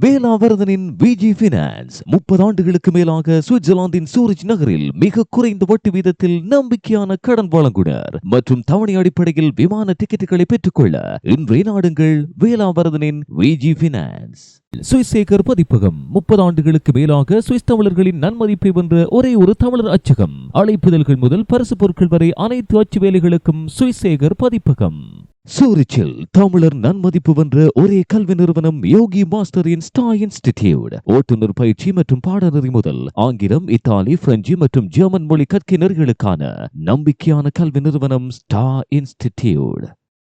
வேலாவரதனின் Viji finance முப்பது ஆண்டுகளுக்கு மேலாக சுவிட்சர்லாந்தின் சூரிச் நகரில் மிக குறைந்த வட்டி வீதத்தில் நம்பிக்கையான கடன் வழங்குனர் மற்றும் தவணை அடிப்படையில் விமான டிக்கெட்டுகளை பெற்றுக்கொள்ள இன்றைய நாடுங்கள் வேலாவரதனின் விஜி பினான்ஸ் சுவிசேகர் பதிப்பகம் முப்பது ஆண்டுகளுக்கு மேலாக சுவிஸ் தமிழர்களின் நன்மதிப்பை வென்ற ஒரே ஒரு தமிழர் அச்சகம். அழைப்புதல்கள் முதல் பரிசு பொருட்கள் வரை அனைத்து அச்சு வேலைகளுக்கும் சுவிசேகர் பதிப்பகம். சூரிச்சில் தமிழர் நன்மதிப்பு வென்ற ஒரே கல்வி நிறுவனம் யோகி மாஸ்டர் இன் ஸ்டா இன்ஸ்டிடியூட் ஓட்டுநர் பயிற்சி மற்றும் பாடநெறி முதல் ஆங்கிலம் இத்தாலி பிரெஞ்சு மற்றும் ஜெர்மன் மொழி கற்கினர்களுக்கான நம்பிக்கையான கல்வி நிறுவனம் ஸ்டா institute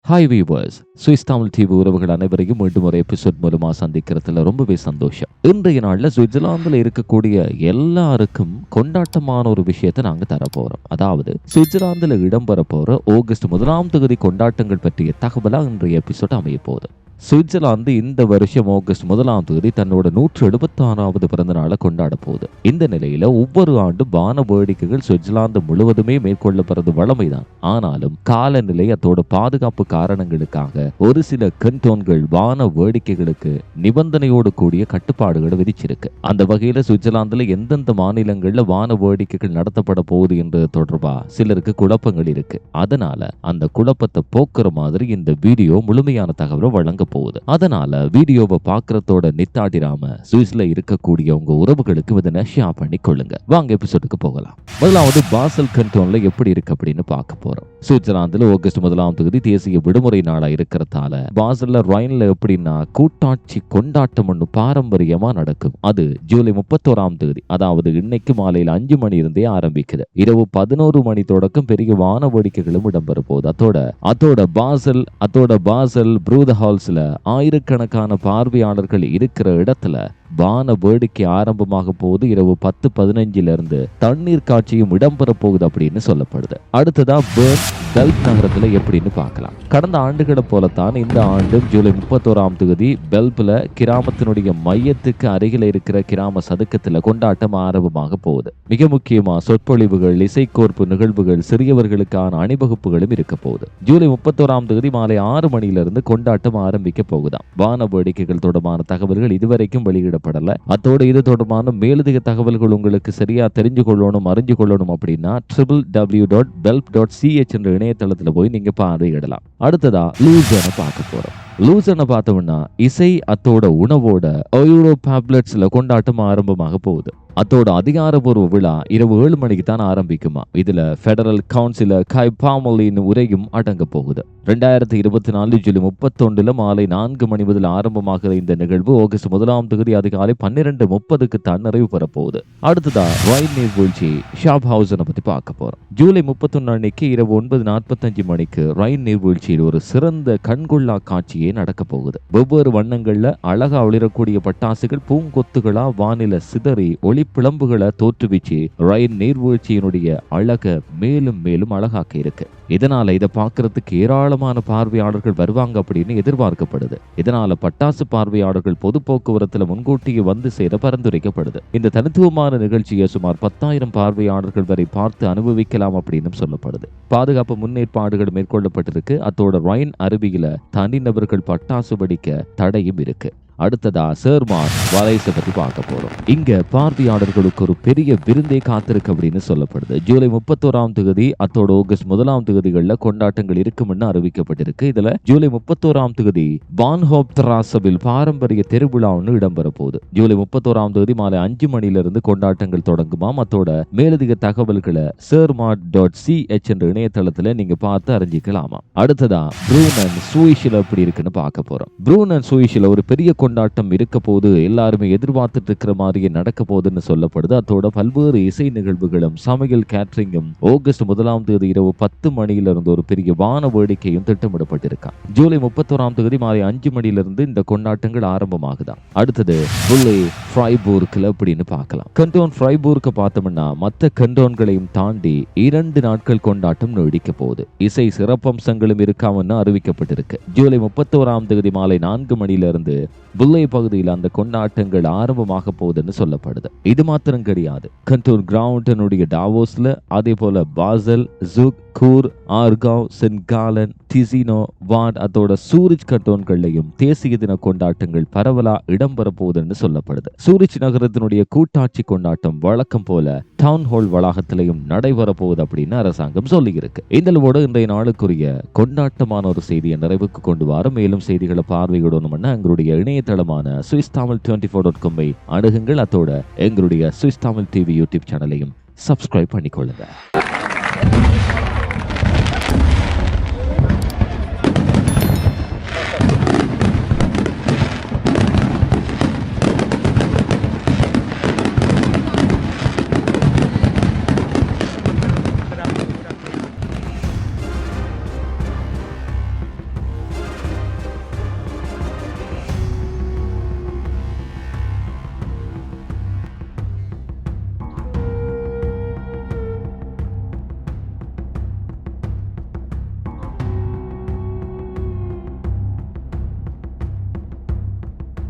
hi viewers Swiss Tamil TV உறவுகள் அனைவரையும் மீண்டும் ஒரு எபிசோட் மூலமா சந்திக்கிறதுல ரொம்பவே சந்தோஷம். இன்றைய நாளில் சுவிட்சர்லாந்தில் இருக்கக்கூடிய எல்லாருக்கும் கொண்டாட்டமான ஒரு விஷயத்தை நாங்கள் தரப்போகிறோம் அதாவது சுவிட்சர்லாந்தில் இடம்பெற போற ஆகஸ்ட் முதலாம் தொகுதி கொண்டாட்டங்கள் பற்றிய தகவலாக இன்றைய எபிசோட் அமைய போகுது. சுவிட்சர்லாந்து இந்த வருஷம் ஆகஸ்ட் முதலாம் தேதி தன்னோட நூற்று எழுபத்தி ஆறாவது பிறந்த நாளை கொண்டாட போகுது. இந்த நிலையில ஒவ்வொரு ஆண்டும் வான வேடிக்கைகள் சுவிட்சர்லாந்து முழுவதுமே மேற்கொள்ளப்படுறது வளமைதான் ஆனாலும் காலநிலை அதோட பாதுகாப்பு காரணங்களுக்காக ஒரு சில கண்டோன்கள் வான வேடிக்கைகளுக்கு நிபந்தனையோடு கூடிய கட்டுப்பாடுகளை விதிச்சிருக்கு. அந்த வகையில சுவிட்சர்லாந்துல எந்தெந்த மாநிலங்கள்ல வான வேடிக்கைகள் நடத்தப்பட போகுது என்றது தொடர்பா சிலருக்கு குழப்பங்கள் இருக்கு. அதனால அந்த குழப்பத்தை போக்குற மாதிரி இந்த வீடியோ முழுமையான தகவலை வழங்க போகுது. அதனால வீடியோவை பாக்குறதோட நித்தாட்டிராம சுவிஸ்ல இருக்கக்கூடிய உங்க உறவுகளுக்கு இதனை ஷேர் பண்ணி கொள்ளுங்க. வாங்க எபிசோடுக்கு போகலாம். முதலாவது பாசல் கண்டோன்ல எப்படி இருக்கு அப்படின்னு பார்க்க போறோம். சுவிட்சர்லாந்துல ஆகஸ்ட் முதலாம் தொகுதி தேசிய விடுமுறை நாளா இருக்கிறதால பாசல்ல ரைன்ல எப்படின்னா கூட்டாட்சி கொண்டாட்டம் ஒன்று பாரம்பரியமா நடக்கும். அது ஜூலை முப்பத்தோராம் தேதி அதாவது இன்னைக்கு மாலையில் அஞ்சு மணி இருந்தே ஆரம்பிக்குது. இரவு பதினோரு மணி தொடக்கம் பெரிய வான வேடிக்கைகளும் இடம்பெற போகுது. அதோட அதோட பாசல் அதோட பாசல் ப்ரூத ஹால்ஸ்ல ஆயிரக்கணக்கான பார்வையாளர்கள் இருக்கிற இடத்துல வான வேடிக்கை ஆரம்பமாக போகுது. இரவு பத்து பதினஞ்சுல இருந்து தண்ணீர் காட்சியும் இடம்பெற போகுது அப்படின்னு சொல்லப்படுது. அடுத்ததா பேர்ன் பெல்ட் நகரத்துல எப்படின்னு பார்க்கலாம். கடந்த ஆண்டுகளை போலத்தான் இந்த ஆண்டும் ஜூலை முப்பத்தோராம் தொகுதி பெல்ப்ல கிராமத்தினுடைய மையத்துக்கு அருகில இருக்கிற கிராம சதுக்கத்துல கொண்டாட்டம் ஆரம்பமாக போகுது. மிக முக்கியமா சொற்பொழிவுகள் இசைக்கோர்ப்பு நிகழ்வுகள் சிறியவர்களுக்கான அணிவகுப்புகளும் இருக்க போகுது. ஜூலை முப்பத்தோராம் தேதி மாலை ஆறு மணியிலிருந்து கொண்டாட்டம் ஆரம்பிக்க போகுதாம். வான வேடிக்கைகள் தொடர்பான தகவல்கள் இதுவரைக்கும் வெளியிடப்படல அத்தோடு இது தொடர்பான மேலதிக தகவல்கள் உங்களுக்கு சரியா தெரிஞ்சு கொள்ளணும் அறிஞ்சு கொள்ளணும் அப்படின்னா triple W dot belp dot CH என்ற இணையதளத்துல போய் நீங்க பார்வையிடலாம். அடுத்ததா லூசனை பார்க்க போறோம். லூசனை பார்த்தோம்னா இசை அத்தோட உணவோட யூரோ பேப்லெட்ஸ்ல கொண்டாட்டம் ஆரம்பமாக போகுது. அத்தோட அதிகாரப்பூர்வ விழா இரவு ஏழு மணிக்கு தான் ஆரம்பிக்குமா. இதுல பெடரல் கவுன்சிலர் கை பாமலின் உரையும் அடங்க போகுது. ரெண்டாயிரத்தி இருபத்தி நாலு ஜூலை முப்பத்தொண்டுல மாலை நான்கு மணி முதல் ஆரம்பமாகிற இந்த நிகழ்வு ஆகஸ்ட் முதலாம் தொகுதி அதிகாலை பன்னிரெண்டு முப்பதுக்கு தான் நிறைவு பெறப்போகுது போகுது அடுத்ததா ரயில் நீர்வீழ்ச்சி ஷாப் ஹவுசனை பத்தி பார்க்க போறோம். ஜூலை முப்பத்தொன்னு அன்னைக்கு இரவு ஒன்பது நாற்பத்தஞ்சு மணிக்கு ரயில் நீர்வீழ்ச்சியில் ஒரு சிறந்த கண்கொள்ளா காட்சியே நடக்க போகுது. வெவ்வேறு வண்ணங்கள்ல அழகா ஒளிரக்கூடிய பட்டாசுகள் பூங்கொத்துகளா வானில சிதறி ஒளி பிளம்புகளை தோற்றுவிச்சு ரயில் நீர்வீழ்ச்சியினுடைய அழக மேலும் மேலும் அழகாக்க இருக்கு. இதனால இதை பார்க்கறதுக்கு ஏராளமான பார்வையாளர்கள் வருவாங்க அப்படின்னு எதிர்பார்க்கப்படுது. இதனால பட்டாசு பார்வையாளர்கள் பொது போக்குவரத்துல முன்கூட்டியே வந்து சேர பரிந்துரைக்கப்படுது. இந்த தனித்துவமான நிகழ்ச்சியை சுமார் பத்தாயிரம் பார்வையாளர்கள் வரை பார்த்து அனுபவிக்கலாம் அப்படின்னு சொல்லப்படுது. பாதுகாப்பு முன்னேற்பாடுகள் மேற்கொள்ளப்பட்டிருக்கு. அத்தோட ரயின் அருவியில தனிநபர்கள் பட்டாசு வெடிக்க தடையும் இருக்கு. அடுத்ததா சேர்மான் வலைசை பத்தி பார்க்க போறோம். இங்க பார்வையாளர்களுக்கு ஒரு பெரிய விருந்தே காத்திருக்கு அப்படின்னு சொல்லப்படுது. ஜூலை முப்பத்தோராம் தேதி அத்தோட ஆகஸ்ட் முதலாம் தேதிகளில் கொண்டாட்டங்கள் இருக்கும்னு அறிவிக்கப்பட்டிருக்கு. இதுல ஜூலை முப்பத்தோராம் தேதி பான்ஹோப் தராசபில் பாரம்பரிய திருவிழா ஒன்று இடம்பெற போகுது ஜூலை முப்பத்தோராம் தேதி மாலை அஞ்சு மணில இருந்து கொண்டாட்டங்கள் தொடங்குமாம். அத்தோட மேலதிக தகவல்களை சேர்மாட் டாட் சி எச் என்ற இணையதளத்துல நீங்க பார்த்து அறிஞ்சிக்கலாமா அடுத்ததா ப்ரூனன் சுயிஷில் எப்படி இருக்குன்னு பார்க்க போறோம். ப்ரூனன் சுயிஷில் ஒரு பெரிய கொண்டாட்டம் இருக்க போது எல்லாருமே எதிர்பார்த்துட்டு இருக்கிற மாதிரியே நடக்க போகுதுன்னு சொல்லப்படுது. அதோட பல்வேறு இசை நிகழ்வுகளும் சமையல் கேட்ரிங்கும் ஆகஸ்ட் முதலாம் தேதி இரவு பத்து மணியிலிருந்து ஒரு பெரிய வான வேடிக்கையும் திட்டமிடப்பட்டிருக்கான் ஜூலை முப்பத்தோராம் தேதி மாலை அஞ்சு மணியிலிருந்து இந்த கொண்டாட்டங்கள் ஆரம்பமாகுதான் அடுத்தது புல்லே ஃப்ரைபூர்க்கில் அப்படின்னு பார்க்கலாம். கண்டோன் ஃப்ரைபூர்க்கு பார்த்தோம்னா மற்ற கண்டோன்களையும் தாண்டி இரண்டு நாட்கள் கொண்டாட்டம் நீடிக்க போகுது. இசை சிறப்பம்சங்களும் இருக்காமன்னு அறிவிக்கப்பட்டிருக்கு. ஜூலை முப்பத்தோராம் தேதி மாலை நான்கு மணியிலிருந்து புல்லை பகுதியில் அந்த கொண்டாட்டங்கள் ஆரம்பமாக போகுதுன்னு சொல்லப்படுது. இது மாத்திரம் கிடையாது. கண்டூர் கிரவுண்டனுடைய டாவோஸ்ல அதே போல பாசல் ஜூக் கூர் ஆர்காவ் சென்காலன் டிசினோ வார்ட் அதோட சூரிஜ் கட்டோன்கள்லையும் தேசிய தின கொண்டாட்டங்கள் பரவலா இடம்பெற போகுதுன்னு சொல்லப்படுது. சூரிஜ் நகரத்தினுடைய கூட்டாட்சி கொண்டாட்டம் வழக்கம் போல டவுன் ஹால் வளாகத்திலையும் நடைபெற போகுது அப்படின்னு அரசாங்கம் சொல்லியிருக்கு. இந்த இன்றைய நாளுக்குரிய கொண்டாட்டமான ஒரு செய்தியை நிறைவுக்கு கொண்டு வர. மேலும் செய்திகளை பார்வையிடணும்னா எங்களுடைய இணையதளமான Swiss Tamil twenty four dot காமை அணுகுங்கள். அதோட எங்களுடைய சுவிஸ் தமிழ் டிவி யூடியூப் சேனலையும் சப்ஸ்கிரைப் பண்ணிக்கொள்ளுங்க.